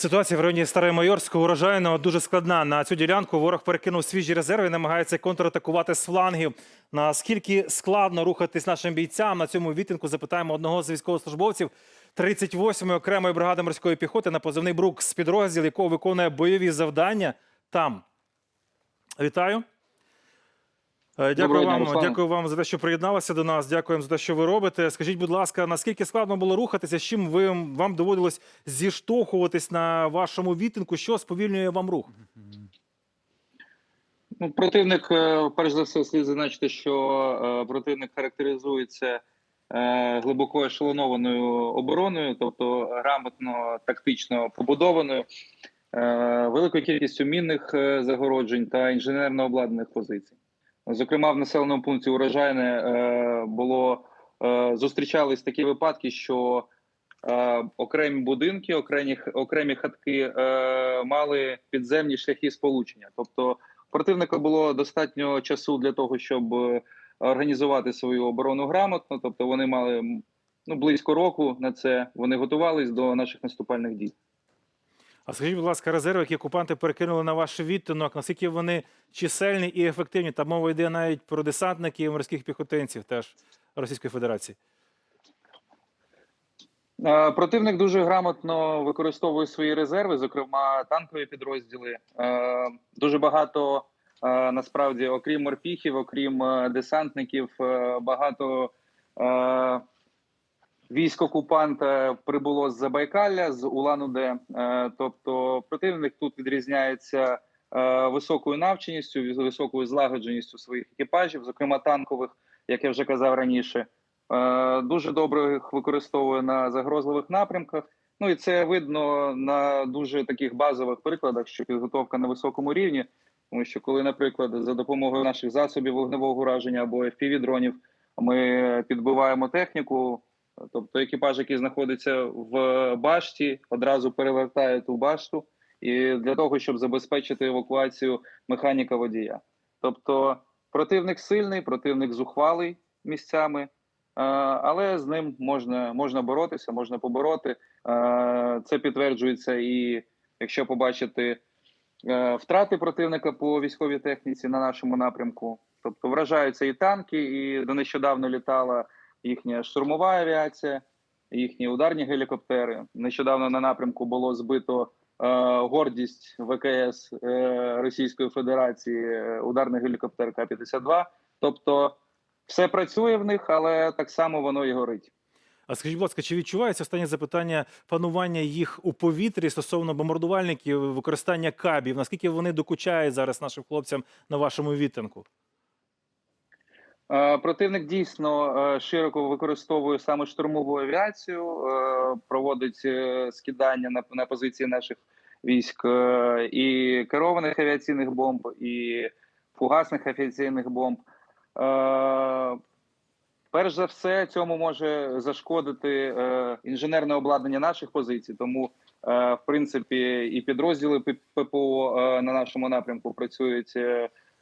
Ситуація в районі Старомайорського урожайного дуже складна. На цю ділянку ворог перекинув свіжі резерви і намагається контратакувати з флангів. Наскільки складно рухатись нашим бійцям на цьому відтинку? Запитаємо одного з військовослужбовців 38-ї окремої бригади морської піхоти на позивний брук з підрозділ, якого виконує бойові завдання там. Вітаю. Е, Дякую Доброго дня, вам, Руслане. дякую вам за те, що приєдналися до нас. Дякуємо за те, що ви робите. Скажіть, будь ласка, наскільки складно було рухатися? З чим ви вам доводилось зіштовхуватись на вашому відтинку? Що сповільнює вам рух? Ну, противник, е, перш за все, слід зазначити, що е, противник характеризується глибоко ешелонованою обороною, тобто грамотно тактично побудованою, великою кількістю мінних загороджень та інженерно обладнаних позицій. Зокрема, в населеному пункті урожайне е, було е, зустрічались такі випадки, що е, окремі будинки, окремі, окремі хатки мали підземні шляхи сполучення, тобто противника було достатньо часу для того, щоб організувати свою оборону грамотно. Тобто вони мали ну близько року на це. Вони готувались до наших наступальних дій. А скажіть, будь ласка, резерви, які окупанти перекинули на ваш відтинок, наскільки вони чисельні і ефективні? Та мова йде навіть про десантників морських піхотинців теж Російської Федерації. Е, Противник дуже грамотно використовує свої резерви, зокрема танкові підрозділи. Е, Дуже багато е, насправді, окрім морпіхів, окрім десантників, багато е, військ окупанта прибуло з Забайкалля, з Улан-Удэ. Е, Тобто противник тут відрізняється е, високою навченістю, високою злагодженістю своїх екіпажів, зокрема танкових, як я вже казав раніше. Е, Дуже добре їх використовує на загрозливих напрямках. Ну і це видно на дуже таких базових прикладах, що підготовка на високому рівні. Тому що коли, наприклад, за допомогою наших засобів вогневого ураження або FPV-дронів ми підбиваємо техніку, тобто екіпаж, який знаходиться в башті, одразу перевертає ту башту, і для того, щоб забезпечити евакуацію механіка водія. Тобто противник сильний, противник зухвалий місцями. Е, але з ним можна, можна боротися, можна побороти. Е, Це підтверджується і якщо побачити е, втрати противника по військовій техніці на нашому напрямку. Тобто вражаються і танки, і до нещодавно літала їхня штурмова авіація, їхні ударні гелікоптери. Нещодавно на напрямку було збито е, гордість ВКС е, Російської Федерації, е, ударний гелікоптер К-52. Тобто все працює в них, але так само воно і горить. А скажіть, будь ласка, чи відчувається останнє запитання панування їх у повітрі стосовно бомбардувальників, використання кабів? Наскільки вони докучають зараз нашим хлопцям на вашому відтинку? Е, Противник дійсно е, широко використовує саме штурмову авіацію, е, проводить скидання на, позиції наших військ і керованих авіаційних бомб, і фугасних авіаційних бомб. Перш за все, цьому може зашкодити інженерне обладнання наших позицій. Тому, в принципі, і підрозділи ППО на нашому напрямку працюють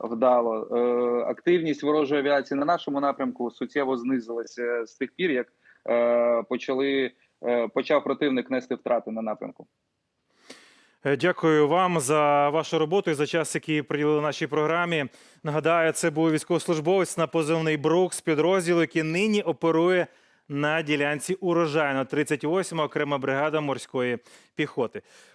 вдало. Е, активність ворожої авіації на нашому напрямку суттєво знизилася з тих пір, як е, почали е, почав противник нести втрати на напрямку. Дякую вам за вашу роботу і за час, який приділили нашій програмі. Нагадаю, це був військовослужбовець на позивний Брукс підрозділу, який нині оперує на ділянці урожайно 38 окрема бригада морської піхоти.